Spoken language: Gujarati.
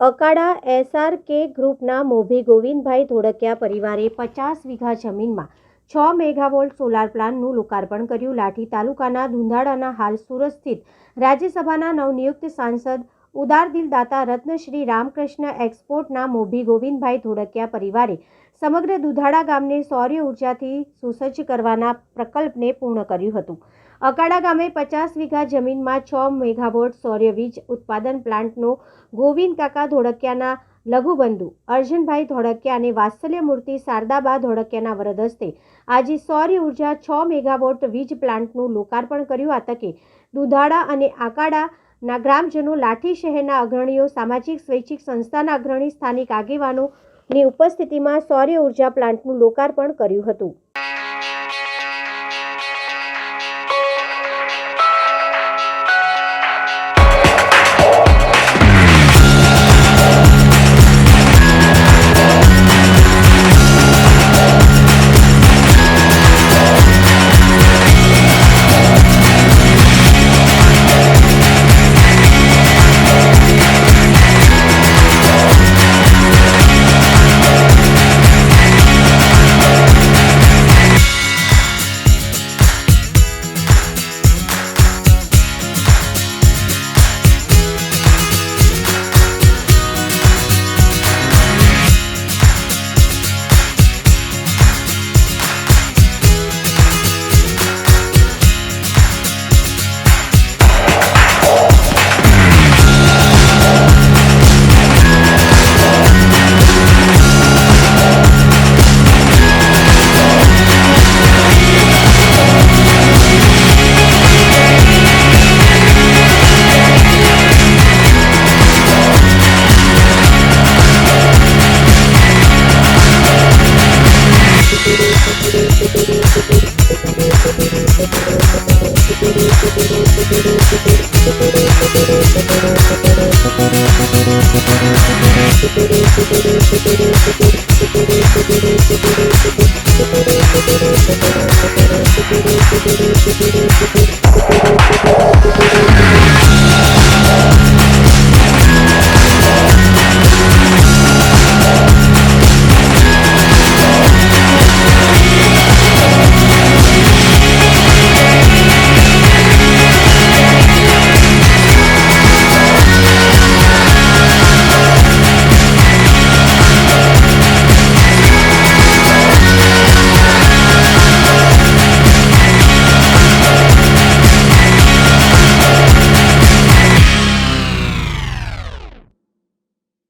અકાડા એસઆરકે ગ્રુપના મોભી ગોવિંદભાઈ ધોળકિયા પરિવારે પચાસ વીઘા જમીનમાં છ મેગાવોલ્ટ સોલાર પ્લાન્ટનું લોકાર્પણ કર્યું. લાઠી તાલુકાના ધુંધાડાના હાલ સુરત સ્થિત રાજ્યસભાના નવનિયુક્ત સાંસદ ઉદારદિલ દાતા રત્નશ્રી રામકૃષ્ણ એક્સપોર્ટના મોભી ગોવિંદભાઈ ધોળકિયા પરિવારે સમગ્ર દુધાડા ગામને સૌર્ય ઉર્જાથી સુસજ્જ કરવાના પ્રકલ્પને પૂર્ણ કર્યું હતું. અકાડા ગામે પચાસ વીઘા જમીનમાં છ મેગાવોટ સૌર્ય વીજ ઉત્પાદન પ્લાન્ટનો ગોવિંદ કાકા ધોળકિયાના લઘુબંધુ, અર્જુનભાઈ ધોળકિયા અને વાત્સલ્ય મૂર્તિ શારદાબા ધોળકિયાના વરદ હસ્તે આજે સૌર્ય ઊર્જા છ મેગાવોટ વીજ પ્લાન્ટનું લોકાર્પણ કર્યું. આ તકે દુધાળા અને આકાડાના ગ્રામજનો લાઠી શહેરના અગ્રણીઓ, સામાજિક, સ્વૈચ્છિક સંસ્થાના અગ્રણી, સ્થાનિક આગેવાનોની ઉપસ્થિતિમાં સૌર્ય ઊર્જા પ્લાન્ટનું લોકાર્પણ કર્યું હતું. Thank you.